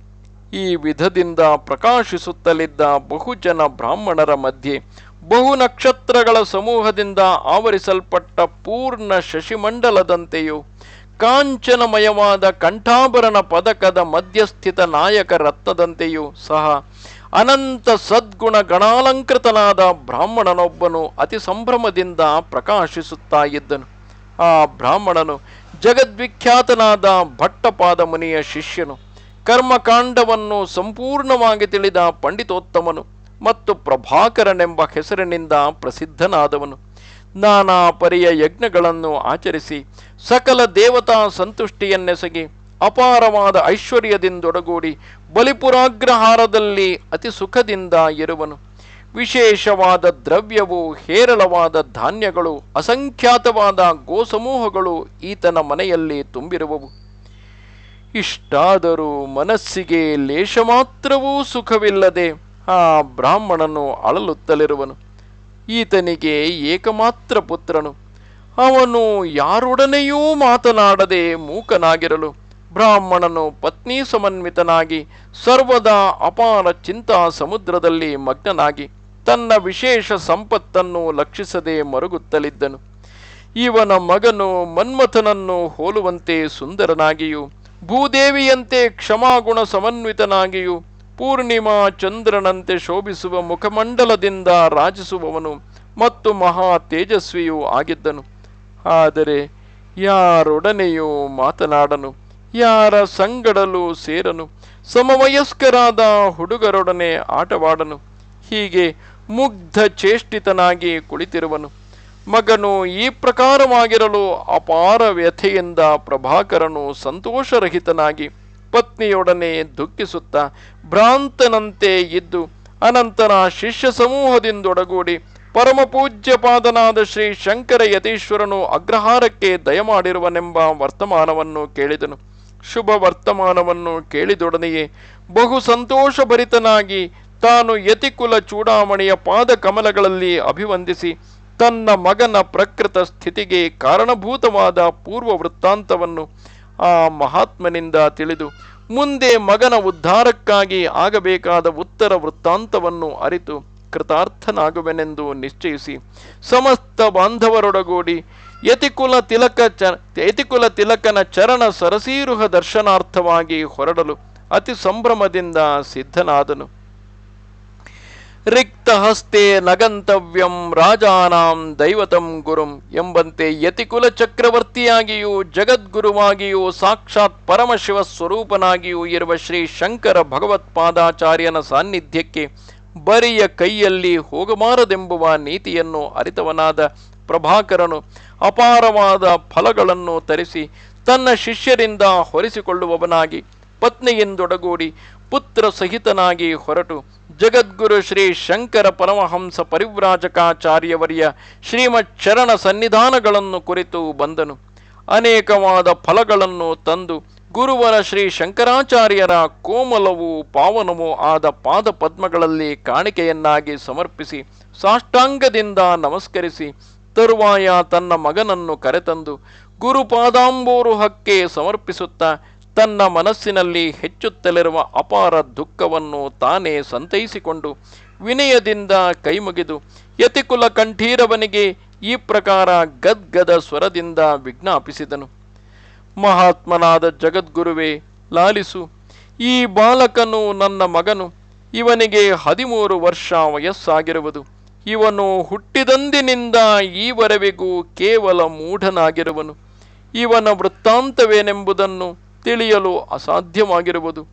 ಈ ವಿಧದಿಂದ ಪ್ರಕಾಶಿಸುತ್ತಲಿದ್ದ ಬಹುಜನ ಬ್ರಾಹ್ಮಣರ ಮಧ್ಯೆ ಬಹು ನಕ್ಷತ್ರಗಳ ಸಮೂಹದಿಂದ ಆವರಿಸಲ್ಪಟ್ಟ ಪೂರ್ಣ ಶಶಿಮಂಡಲದಂತೆಯೂ ಕಾಂಚನಮಯವಾದ ಕಂಠಾಭರಣ ಪದಕದ ಮಧ್ಯಸ್ಥಿತ ನಾಯಕ ರತ್ನದಂತೆಯೂ ಸಹ ಅನಂತ ಸದ್ಗುಣ ಗಣಾಲಂಕೃತನಾದ ಬ್ರಾಹ್ಮಣನೊಬ್ಬನು ಅತಿ ಸಂಭ್ರಮದಿಂದ ಪ್ರಕಾಶಿಸುತ್ತಾ ಇದ್ದನು. ಆ ಬ್ರಾಹ್ಮಣನು ಜಗದ್ವಿಖ್ಯಾತನಾದ ಭಟ್ಟಪಾದ ಮುನಿಯ ಶಿಷ್ಯನು. ಕರ್ಮಕಾಂಡವನ್ನು ಸಂಪೂರ್ಣವಾಗಿ ತಿಳಿದ ಪಂಡಿತೋತ್ತಮನು ಮತ್ತು ಪ್ರಭಾಕರನೆಂಬ ಹೆಸರಿನಿಂದ ಪ್ರಸಿದ್ಧನಾದವನು. ನಾನಾ ಪರಿಯ ಯಜ್ಞಗಳನ್ನು ಆಚರಿಸಿ ಸಕಲ ದೇವತಾ ಸಂತುಷ್ಟಿಯನ್ನೆಸಗಿ ಅಪಾರವಾದ ಐಶ್ವರ್ಯದಿಂದೊಡಗೂಡಿ ಬಲಿಪುರಾಗ್ರಹಾರದಲ್ಲಿ ಅತಿ ಸುಖದಿಂದ ಇರುವನು. ವಿಶೇಷವಾದ ದ್ರವ್ಯವು ಹೇರಳವಾದ ಧಾನ್ಯಗಳು, ಅಸಂಖ್ಯಾತವಾದ ಗೋಸಮೂಹಗಳು ಈತನ ಮನೆಯಲ್ಲಿ ತುಂಬಿರುವವು. ಇಷ್ಟಾದರೂ ಮನಸ್ಸಿಗೆ ಲೇಷ ಮಾತ್ರವೂ ಸುಖವಿಲ್ಲದೆ ಆ ಬ್ರಾಹ್ಮಣನು ಅಳಲುತ್ತಲಿರುವನು. ಈತನಿಗೆ ಏಕಮಾತ್ರ ಪುತ್ರನು. ಅವನು ಯಾರೊಡನೆಯೂ ಮಾತನಾಡದೆ ಮೂಕನಾಗಿರಲು ಬ್ರಾಹ್ಮಣನು ಪತ್ನಿ ಸಮನ್ವಿತನಾಗಿ ಸರ್ವದಾ ಅಪಾರ ಚಿಂತಾ ಸಮುದ್ರದಲ್ಲಿ ಮಗ್ನನಾಗಿ ತನ್ನ ವಿಶೇಷ ಸಂಪತ್ತನ್ನು ಲಕ್ಷಿಸದೆ ಮರುಗುತ್ತಲಿದ್ದನು. ಇವನ ಮಗನು ಮನ್ಮಥನನ್ನು ಹೋಲುವಂತೆ ಸುಂದರನಾಗಿಯೂ, ಭೂದೇವಿಯಂತೆ ಕ್ಷಮಾಗುಣ ಸಮನ್ವಿತನಾಗಿಯೂ, ಪೂರ್ಣಿಮಾ ಚಂದ್ರನಂತೆ ಶೋಭಿಸುವ ಮುಖಮಂಡಲದಿಂದ ರಾಜಿಸುವವನು ಮತ್ತು ಮಹಾ ತೇಜಸ್ವಿಯೂ ಆಗಿದ್ದನು. ಆದರೆ ಯಾರೊಡನೆಯೂ ಮಾತನಾಡನು. ಯಾರ ಸಂಗಡಲು ಸೇರನು? ಸಮವಯಸ್ಕರಾದ ಹುಡುಗರೊಡನೆ ಆಟವಾಡನು. ಹೀಗೆ ಮುಗ್ಧ ಚೇಷ್ಟಿತನಾಗಿ ಕುಳಿತಿರುವನು. ಮಗನು ಈ ಪ್ರಕಾರವಾಗಿರಲು ಅಪಾರ ವ್ಯಥೆಯಿಂದ ಪ್ರಭಾಕರನು ಸಂತೋಷರಹಿತನಾಗಿ ಪತ್ನಿಯೊಡನೆ ದುಃಖಿಸುತ್ತ ಭ್ರಾಂತನಂತೆ ಇದ್ದು ಅನಂತರ ಶಿಷ್ಯ ಸಮೂಹದಿಂದೊಡಗೂಡಿ ಪರಮಪೂಜ್ಯಪಾದನಾದ ಶ್ರೀ ಶಂಕರ ಯತೀಶ್ವರನು ಅಗ್ರಹಾರಕ್ಕೆ ದಯಮಾಡಿರುವನೆಂಬ ವರ್ತಮಾನವನ್ನು ಕೇಳಿದನು. ಶುಭ ವರ್ತಮಾನವನ್ನು ಕೇಳಿದೊಡನೆಯೇ ಬಹು ಸಂತೋಷಭರಿತನಾಗಿ ತಾನು ಯತಿಕುಲ ಚೂಡಾಮಣಿಯ ಪಾದ ಕಮಲಗಳಲ್ಲಿ ಅಭಿವಂದಿಸಿ ತನ್ನ ಮಗನ ಪ್ರಕೃತ ಸ್ಥಿತಿಗೆ ಕಾರಣಭೂತವಾದ ಪೂರ್ವ ವೃತ್ತಾಂತವನ್ನು ಆ ಮಹಾತ್ಮನಿಂದ ತಿಳಿದು ಮುಂದೆ ಮಗನ ಉದ್ಧಾರಕ್ಕಾಗಿ ಆಗಬೇಕಾದ ಉತ್ತರ ವೃತ್ತಾಂತವನ್ನು ಅರಿತು ಕೃತಾರ್ಥನಾಗುವೆನೆಂದು ನಿಶ್ಚಯಿಸಿ ಸಮಸ್ತ ಬಾಂಧವರೊಡಗೂಡಿ ಯತಿಕುಲ ತಿಲಕ ಚ, ಯತಿಕುಲ ತಿಲಕನ ಚರಣ ಸರಸೀರುಹ ದರ್ಶನಾರ್ಥವಾಗಿ ಹೊರಡಲು ಅತಿ ಸಂಭ್ರಮದಿಂದ ಸಿದ್ಧನಾದನು. ರಿಕ್ತಹಸ್ತೆ ನಗಂತವ್ಯಂ ರಾಜಾನಾಂ ದೈವತಂ ಗುರುಂ ಎಂಬಂತೆ ಯತಿಕುಲ ಚಕ್ರವರ್ತಿಯಾಗಿಯೂ ಜಗದ್ಗುರುವಾಗಿಯೂ ಸಾಕ್ಷಾತ್ ಪರಮಶಿವ ಸ್ವರೂಪನಾಗಿಯೂ ಇರುವ ಶ್ರೀ ಶಂಕರ ಭಗವತ್ಪಾದಾಚಾರ್ಯನ ಸಾನ್ನಿಧ್ಯಕ್ಕೆ ಬರಿಯ ಕೈಯಲ್ಲಿ ಹೋಗಬಾರದೆಂಬುವ ನೀತಿಯನ್ನು ಅರಿತವನಾದ ಪ್ರಭಾಕರನು ಅಪಾರವಾದ ಫಲಗಳನ್ನು ತರಿಸಿ ತನ್ನ ಶಿಷ್ಯರಿಂದ ಹೊರಿಸಿಕೊಳ್ಳುವವನಾಗಿ ಪತ್ನಿಯಿಂದೊಡಗೂಡಿ ಪುತ್ರ ಸಹಿತನಾಗಿ ಹೊರಟು ಜಗದ್ಗುರು ಶ್ರೀ ಶಂಕರ ಪರಮಹಂಸ ಪರಿವ್ರಾಜಕಾಚಾರ್ಯವರಿಯ ಶ್ರೀಮತ್ ಚರಣ ಸನ್ನಿಧಾನಗಳನ್ನು ಕುರಿತು ಬಂದನು. ಅನೇಕವಾದ ಫಲಗಳನ್ನು ತಂದು ಗುರುವರ ಶ್ರೀ ಶಂಕರಾಚಾರ್ಯರ ಕೋಮಲವೂ ಪಾವನವೂ ಆದ ಪಾದ ಪದ್ಮಗಳಲ್ಲಿ ಕಾಣಿಕೆಯನ್ನಾಗಿ ಸಮರ್ಪಿಸಿ ಸಾಷ್ಟಾಂಗದಿಂದ ನಮಸ್ಕರಿಸಿ ತರುವಾಯ ತನ್ನ ಮಗನನ್ನು ಕರೆತಂದು ಗುರುಪಾದಾಂಬೋರುಹಕ್ಕೆ ಸಮರ್ಪಿಸುತ್ತಾ ತನ್ನ ಮನಸ್ಸಿನಲ್ಲಿ ಹೆಚ್ಚುತ್ತಲಿರುವ ಅಪಾರ ದುಃಖವನ್ನು ತಾನೇ ಸಂತೈಸಿಕೊಂಡು ವಿನಯದಿಂದ ಕೈಮುಗಿದು ಯತಿಕುಲ ಕಂಠೀರವನಿಗೆ ಈ ಪ್ರಕಾರ ಗದ್ಗದ ಸ್ವರದಿಂದ ವಿಜ್ಞಾಪಿಸಿದನು. ಮಹಾತ್ಮನಾದ ಜಗದ್ಗುರುವೇ, ಲಾಲಿಸು, ಈ ಬಾಲಕನು ನನ್ನ ಮಗನು, ಇವನಿಗೆ ಹದಿಮೂರು ವರ್ಷ ವಯಸ್ಸಾಗಿರುವುದು. ಇವನು ಹುಟ್ಟಿದಂದಿನಿಂದ ಈವರೆವಿಗೂ ಕೇವಲ ಮೂಢನಾಗಿರುವನು. ಇವನ ವೃತ್ತಾಂತವೇನೆಂಬುದನ್ನು ತಿಳಿಯಲು ಅಸಾಧ್ಯವಾಗಿರುವುದು.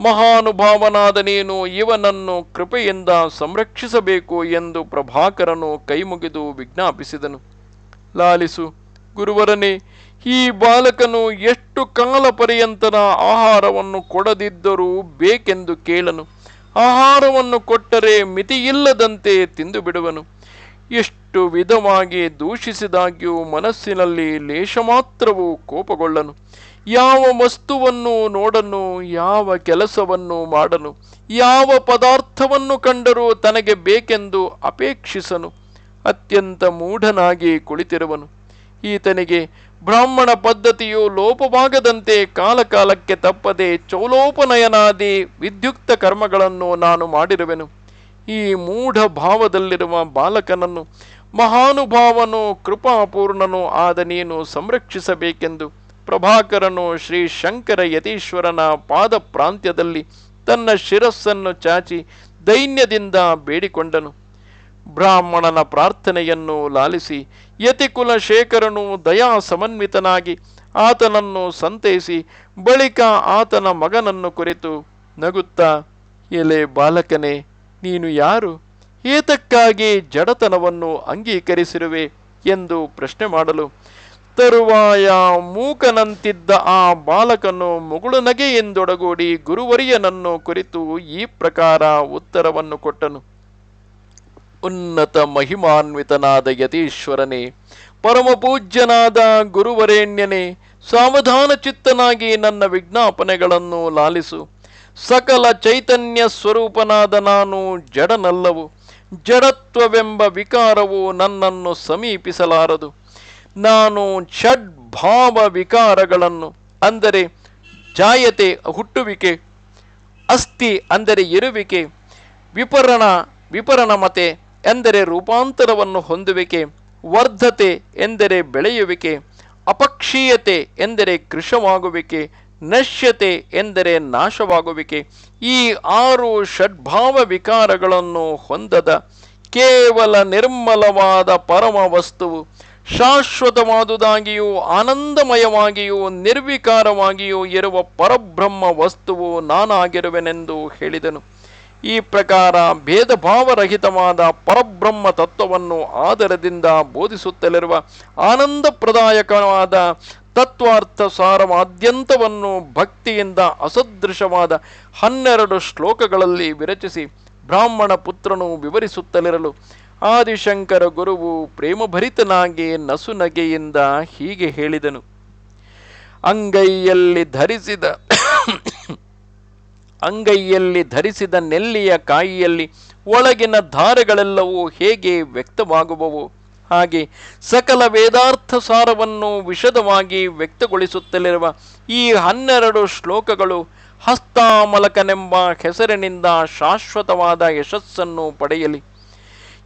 ಮಹಾನುಭಾವನಾದ ನೀನು ಇವನನ್ನು ಕೃಪೆಯಿಂದ ಸಂರಕ್ಷಿಸಬೇಕು ಎಂದು ಪ್ರಭಾಕರನು ಕೈಮುಗಿದು ವಿಜ್ಞಾಪಿಸಿದನು. ಲಾಲಿಸು, ಗುರುವರನೇ, ಈ ಬಾಲಕನು ಎಷ್ಟು ಕಾಲ ಪರ್ಯಂತನ ಆಹಾರವನ್ನು ಕೊಡದಿದ್ದರೂ ಬೇಕೆಂದು ಕೇಳನು. ಆಹಾರವನ್ನು ಕೊಟ್ಟರೆ ಮಿತಿಯಿಲ್ಲದಂತೆ ತಿಂದು ಬಿಡುವನು ಎಷ್ಟು ವಿಧವಾಗಿ ದೂಷಿಸಿದಾಗ್ಯೂ ಮನಸ್ಸಿನಲ್ಲಿ ಲೇಷ ಮಾತ್ರವೂ ಕೋಪಗೊಳ್ಳನು. ಯಾವ ವಸ್ತುವನ್ನು ನೋಡನು, ಯಾವ ಕೆಲಸವನ್ನು ಮಾಡನು, ಯಾವ ಪದಾರ್ಥವನ್ನು ಕಂಡರೂ ತನಗೆ ಬೇಕೆಂದು ಅಪೇಕ್ಷಿಸನು. ಅತ್ಯಂತ ಮೂಢನಾಗಿ ಕುಳಿತಿರುವನು. ಈತನಿಗೆ ಬ್ರಾಹ್ಮಣ ಪದ್ಧತಿಯು ಲೋಪವಾಗದಂತೆ ಕಾಲಕಾಲಕ್ಕೆ ತಪ್ಪದೆ ಚೌಲೋಪನಯನಾದಿ ವಿದ್ಯುಕ್ತ ಕರ್ಮಗಳನ್ನು ನಾನು ಮಾಡಿರುವೆನು. ಈ ಮೂಢ ಭಾವದಲ್ಲಿರುವ ಬಾಲಕನನ್ನು, ಮಹಾನುಭಾವನು, ಕೃಪಾಪೂರ್ಣನು ಆದ ನೀನು ಸಂರಕ್ಷಿಸಬೇಕೆಂದು ಪ್ರಭಾಕರನು ಶ್ರೀ ಶಂಕರ ಯತೀಶ್ವರನ ಪಾದ ಪ್ರಾಂತ್ಯದಲ್ಲಿ ತನ್ನ ಶಿರಸ್ಸನ್ನು ಚಾಚಿ ದೈನ್ಯದಿಂದ ಬೇಡಿಕೊಂಡನು. ಬ್ರಾಹ್ಮಣನ ಪ್ರಾರ್ಥನೆಯನ್ನು ಲಾಲಿಸಿ ಯತಿಕುಲ ಶೇಖರನು ದಯಾ ಸಮನ್ವಿತನಾಗಿ ಆತನನ್ನು ಸಂತೈಸಿ, ಬಳಿಕ ಆತನ ಮಗನನ್ನು ಕುರಿತು ನಗುತ್ತಾ, ಎಲೆ ಬಾಲಕನೇ, ನೀನು ಯಾರು? ಏತಕ್ಕಾಗಿ ಜಡತನವನ್ನು ಅಂಗೀಕರಿಸಿರುವೆ ಎಂದು ಪ್ರಶ್ನೆ ಮಾಡಲು, ತರುವಾಯ ಮೂಕನಂತಿದ್ದ ಆ ಬಾಲಕನು ಮುಗುಳು ನಗೆಯೆಂದೊಡಗೂಡಿ ಗುರುವರಿಯನನ್ನು ಕುರಿತು ಈ ಪ್ರಕಾರ ಉತ್ತರವನ್ನು ಕೊಟ್ಟನು. ಉನ್ನತ ಮಹಿಮಾನ್ವಿತನಾದ ಯತೀಶ್ವರನೇ ಪರಮಪೂಜ್ಯನಾದ ಗುರುವರೇಣ್ಯನೇ, ಸಾವಧಾನ ಚಿತ್ತನಾಗಿ ನನ್ನ ವಿಜ್ಞಾಪನೆಗಳನ್ನು ಲಾಲಿಸು. ಸಕಲ ಚೈತನ್ಯ ಸ್ವರೂಪನಾದ ನಾನು ಜಡನಲ್ಲವು, ಜಡತ್ವವೆಂಬ ವಿಕಾರವು ನನ್ನನ್ನು ಸಮೀಪಿಸಲಾರದು. ನಾನು ಷಡ್ಭಾವ ವಿಕಾರಗಳನ್ನು, ಅಂದರೆ ಜಾಯತೆ, ಹುಟ್ಟುವಿಕೆ, ಅಸ್ಥಿ, ಅಂದರೆ ಇರುವಿಕೆ, ವಿಪರಣ, ವಿಪರಣಮತೆ ಎಂದರೆ ರೂಪಾಂತರವನ್ನು ಹೊಂದುವಿಕೆ, ವರ್ಧತೆ ಎಂದರೆ ಬೆಳೆಯುವಿಕೆ, ಅಪಕ್ಷೀಯತೆ ಎಂದರೆ ಕೃಶವಾಗುವಿಕೆ ನಶ್ಯತೆ ಎಂದರೆ ನಾಶವಾಗುವಿಕೆ, ಈ ಆರು ಷಡ್ಭಾವ ವಿಕಾರಗಳನ್ನು ಹೊಂದದ ಕೇವಲ ನಿರ್ಮಲವಾದ ಪರಮ ವಸ್ತುವು ಶಾಶ್ವತವಾದುದಾಗಿಯೂ, ಆನಂದಮಯವಾಗಿಯೂ, ನಿರ್ವಿಕಾರವಾಗಿಯೂ ಇರುವ ಪರಬ್ರಹ್ಮ ವಸ್ತುವು ನಾನಾಗಿರುವೆನೆಂದು ಹೇಳಿದನು. ಈ ಪ್ರಕಾರ ಭೇದ ಭಾವರಹಿತವಾದ ಪರಬ್ರಹ್ಮ ತತ್ವವನ್ನು ಆದರದಿಂದ ಬೋಧಿಸುತ್ತಲಿರುವ ಆನಂದಪ್ರದಾಯಕವಾದ ತತ್ವಾರ್ಥ ಸಾರವಾದ್ಯಂತವನ್ನು ಭಕ್ತಿಯಿಂದ ಅಸದೃಶವಾದ ಹನ್ನೆರಡು ಶ್ಲೋಕಗಳಲ್ಲಿ ವಿರಚಿಸಿ ಬ್ರಾಹ್ಮಣ ಪುತ್ರನು ವಿವರಿಸುತ್ತಲಿರಲು, ಆದಿಶಂಕರ ಗುರುವು ಪ್ರೇಮಭರಿತನಾಗಿ ನಸುನಗೆಯಿಂದ ಹೀಗೆ ಹೇಳಿದನು, ಅಂಗೈಯಲ್ಲಿ ಧರಿಸಿದ ಅಂಗೈಯಲ್ಲಿ ಧರಿಸಿದ ನೆಲ್ಲಿಯ ಕಾಯಿಯಲ್ಲಿ ಒಳಗಿನ ಧಾರೆಗಳೆಲ್ಲವೂ ಹೇಗೆ ವ್ಯಕ್ತವಾಗುವವು? ಹಾಗೆ ಸಕಲ ವೇದಾರ್ಥ ಸಾರವನ್ನು ವಿಶದವಾಗಿ ವ್ಯಕ್ತಗೊಳಿಸುತ್ತಲಿರುವ ಈ ಹನ್ನೆರಡು ಶ್ಲೋಕಗಳು ಹಸ್ತಾಮಲಕನೆಂಬ ಹೆಸರಿನಿಂದ ಶಾಶ್ವತವಾದ ಯಶಸ್ಸನ್ನು ಪಡೆಯಲಿ.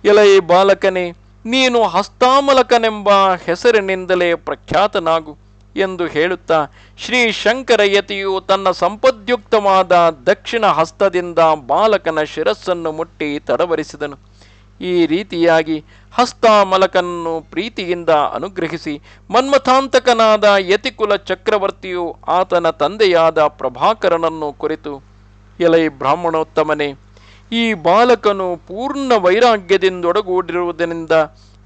ಎಲೈ ಬಾಲಕನೇ, ನೀನು ಹಸ್ತಾಮಲಕನೆಂಬ ಹೆಸರಿನಿಂದಲೇ ಪ್ರಖ್ಯಾತನಾಗು. ಎಂದು ಹೇಳುತ್ತಾ, ಶ್ರೀ ಶಂಕರಯತಿಯು ತನ್ನ ಸಂಪದ್ಯುಕ್ತವಾದ ದಕ್ಷಿಣ ಹಸ್ತದಿಂದ ಬಾಲಕನ ಶಿರಸ್ಸನ್ನು ಮುಟ್ಟಿ ತಡವರಿಸಿದನು. ಈ ರೀತಿಯಾಗಿ ಹಸ್ತಾಮಲಕನ್ನು ಪ್ರೀತಿಯಿಂದ ಅನುಗ್ರಹಿಸಿ ಮನ್ಮಥಾಂತಕನಾದ ಯತಿಕುಲ ಚಕ್ರವರ್ತಿಯು ಆತನ ತಂದೆಯಾದ ಪ್ರಭಾಕರನನ್ನು ಕುರಿತು, ಎಲೈ ಬ್ರಾಹ್ಮಣೋತ್ತಮನೇ, ಈ ಬಾಲಕನು ಪೂರ್ಣ ವೈರಾಗ್ಯದಿಂದೊಡಗೂಡಿರುವುದರಿಂದ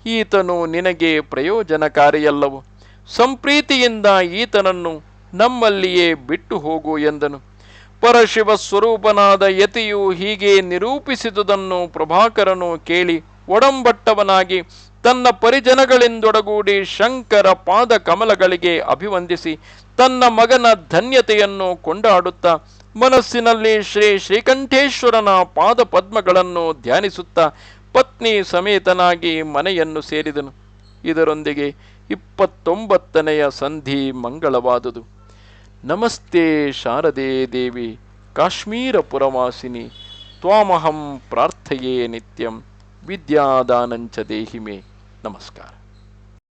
ಈತನು ನಿನಗೆ ಪ್ರಯೋಜನಕಾರಿಯಲ್ಲವು. ಸಂಪ್ರೀತಿಯಿಂದ ಈತನನ್ನು ನಮ್ಮಲ್ಲಿಯೇ ಬಿಟ್ಟು ಹೋಗು ಎಂದನು. ಪರಶಿವ ಸ್ವರೂಪನಾದ ಯತಿಯು ಹೀಗೆ ನಿರೂಪಿಸಿದುದನ್ನು ಪ್ರಭಾಕರನು ಕೇಳಿ ಒಡಂಬಟ್ಟವನಾಗಿ ತನ್ನ ಪರಿಜನಗಳಿಂದೊಡಗೂಡಿ ಶಂಕರ ಪಾದ ಕಮಲಗಳಿಗೆ ಅಭಿವಂದಿಸಿ ತನ್ನ ಮಗನ ಧನ್ಯತೆಯನ್ನು ಕೊಂಡಾಡುತ್ತಾ ಮನಸ್ಸಿನಲ್ಲಿ ಶ್ರೀ ಶ್ರೀಕಂಠೇಶ್ವರನ ಪಾದ ಪದ್ಮಗಳನ್ನು ಧ್ಯಾನಿಸುತ್ತಾ ಪತ್ನಿ ಸಮೇತನಾಗಿ ಮನೆಯನ್ನು ಸೇರಿದನು. ಇದರೊಂದಿಗೆ ಇಪ್ಪತ್ತೊಂಬತ್ತನೆಯ ಸಂಧಿ ಮಂಗಳವಾದುದು. ನಮಸ್ತೆ ಶಾರದೆ ದೇವಿ ಕಾಶ್ಮೀರ ಪುರವಾಸಿನಿ ತ್ವಾಮಹಂ ಪ್ರಾರ್ಥೆಯೇ ನಿತ್ಯಂ ವಿದ್ಯಾದಾನಂಚ ದೇಹಿಮೆ. ನಮಸ್ಕಾರ.